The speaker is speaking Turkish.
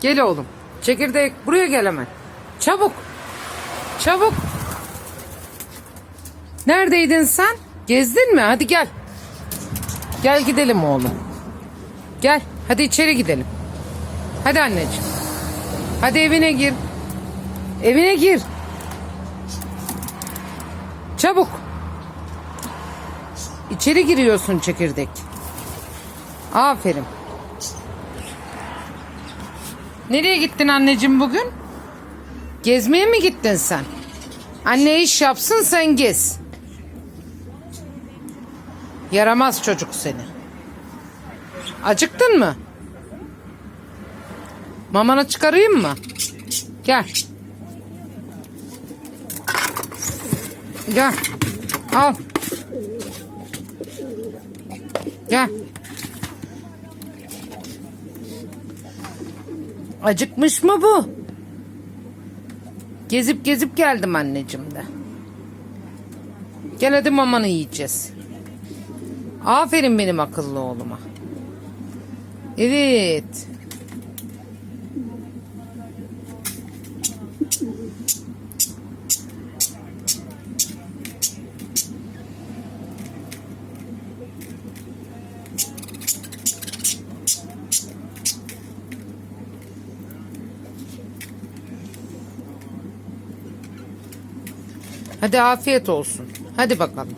Gel oğlum. Çekirdek buraya gel hemen. Çabuk. Çabuk. Neredeydin sen? Gezdin mi? Hadi gel. Gel gidelim oğlum. Gel. Hadi içeri gidelim. Hadi anneciğim. Hadi evine gir. Evine gir. Çabuk. İçeri giriyorsun çekirdek. Aferin. Nereye gittin anneciğim bugün? Gezmeye mi gittin sen? Anne iş yapsın sen gez. Yaramaz çocuk seni. Acıktın mı? Mamanı çıkarayım mı? Gel. Gel. Al. Gel. Acıkmış mı bu? Gezip gezip geldim anneciğim de. Gel hadi mamanı yiyeceğiz. Aferin benim akıllı oğluma. Evet. Hadi afiyet olsun. Hadi bakalım.